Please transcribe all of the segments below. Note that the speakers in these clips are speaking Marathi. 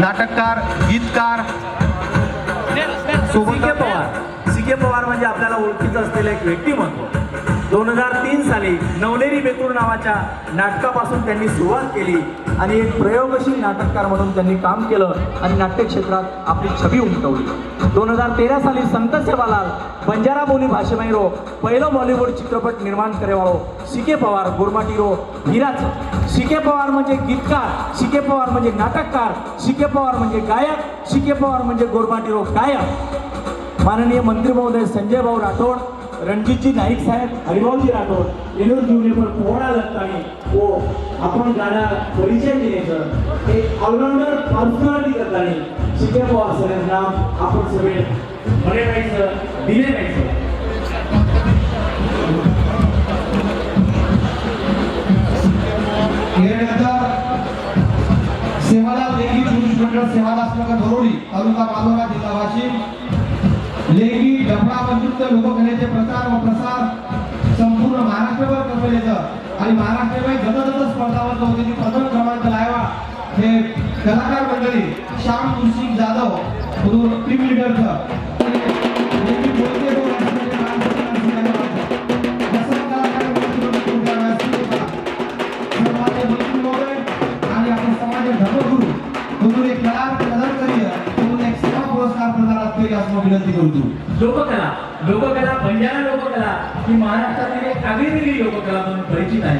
नाटककार गीतकार C K Pawar. C K Pawar म्हणजे आपल्याला ओळखीचं असलेलं एक व्यक्तिमत्व. दोन हजार तीन साली नवलेरी बेतूर नावाच्या नाटकापासून त्यांनी सुरुवात केली आणि एक प्रयोगशील नाटककार म्हणून त्यांनी काम केलं आणि नाट्य क्षेत्रात आपली छबी उमटवली. दोन हजार तेरा साली संत सेवालाल बंजारा बोली भाषेमैरो पहिलं बॉलिवूड चित्रपट निर्माण करेवाळो सी के पवार गोरमाटीरो हिराच सी के पवार म्हणजे गीतकार सी के पवार म्हणजे नाटककार सी के पवार म्हणजे गायक सी के पवार म्हणजे गोरमाटीरो गायक. माननीय मंत्री महोदय संजय भाऊ राठोड रणजितजी नाईक साहेब हरिभाऊजी राठोड येणूर जीवने पण पोहणा लागतानी व हो, आपण गाणं परिचय दिल्याचं एक ऑलराऊंडर पर्सनॅलिटी करताने शिके पवार सर नाव आपण सगळे म्हणे राहायचं दिले राहायचं. यानंतर सेवालाल लेखी पुरुष मंडळ सेवालाल नगर धरोडी तालुका मानोरा जिल्हा वाशिम. लेखी डबडा बंधुत्व लोककलेचे प्रचार व प्रसार संपूर्ण महाराष्ट्रभर करतो येतं आणि महाराष्ट्रभर जतजत स्पर्धावर जो त्यांनी प्रथम क्रमांक लावा. हे कलाकार मंडळी श्याम तुलसी जाधव टीम लिडरचं प्रदान करूया विनंती करतो लोककला लोककला बंजारा लोककला. ही महाराष्ट्रातील एक आगळीवेगळी लोककला म्हणून परिचित आहे.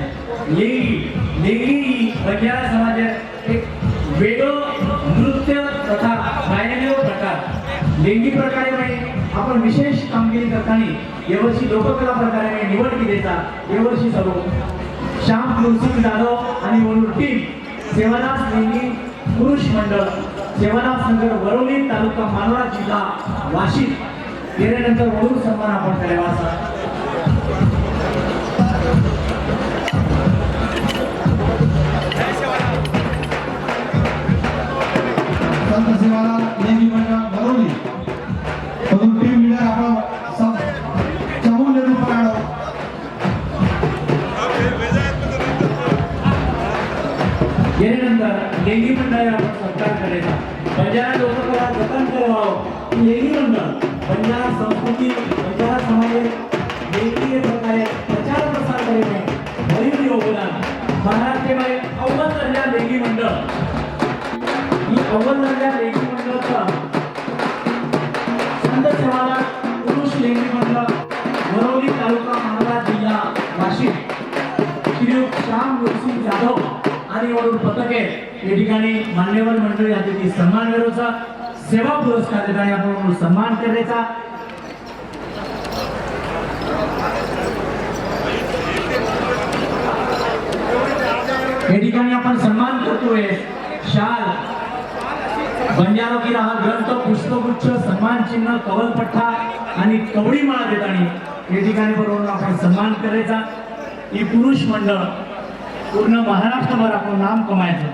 लेंगी लेंगी ही बंजारा समाजात एक वेगळं नृत्य तथा गायनीय प्रकार. लेंगी प्रकारे म्हणजे आपण विशेष कामगिरी करताना यावर्षी लोककला प्रकारे म्हणजे निवड केलीचा यावर्षी सर्व. श्याम तुलसिंग जाधव आणि म्हणून टीम. सेवादास लेंगी पुरुष मंडळ. सेवादास नगर वरवली तालुका मानोरा जिल्हा वाशिम. गेल्यानंतर वळून सन्मान आपण करावा गेल्यानंतर लेंगी मंडळाला आपण सत्कार करायचा बंजारा लोककला जतन करावं लेंगी मंडळ बंजारा संस्कृती बंजारा समाजात लेंगी प्रकारे प्रचार प्रसार करणे भरीव योगदान. महाराष्ट्रामध्ये अव्वल दर्जा लेगी मंडळ. ही अव्वल दर्जा लेगी मंडळाचा संत सेवाला पुरुष लेगी मंडळ वरवली तालुका महाराज जिल्हा वाशिम श्री श्याम नरसिंह जाधव. आणि पथके या ठिकाणी मान्यवर मंडळी अतिथी सन्मान मिळवचा सेवा पुरस्कार ठिकाणी आपण सन्मान करायचा. या ठिकाणी आपण सन्मान करतोय. शाल बंजारो की राहा ग्रंथ पुष्पगुच्छ सन्मान चिन्ह कवलपट्टा आणि कवडी माळा देताना या ठिकाणी बरोबर आपण सन्मान करायचा. ही पुरुष मंडळ पूर्ण महाराष्ट्रभर आपण नाम कमायचं.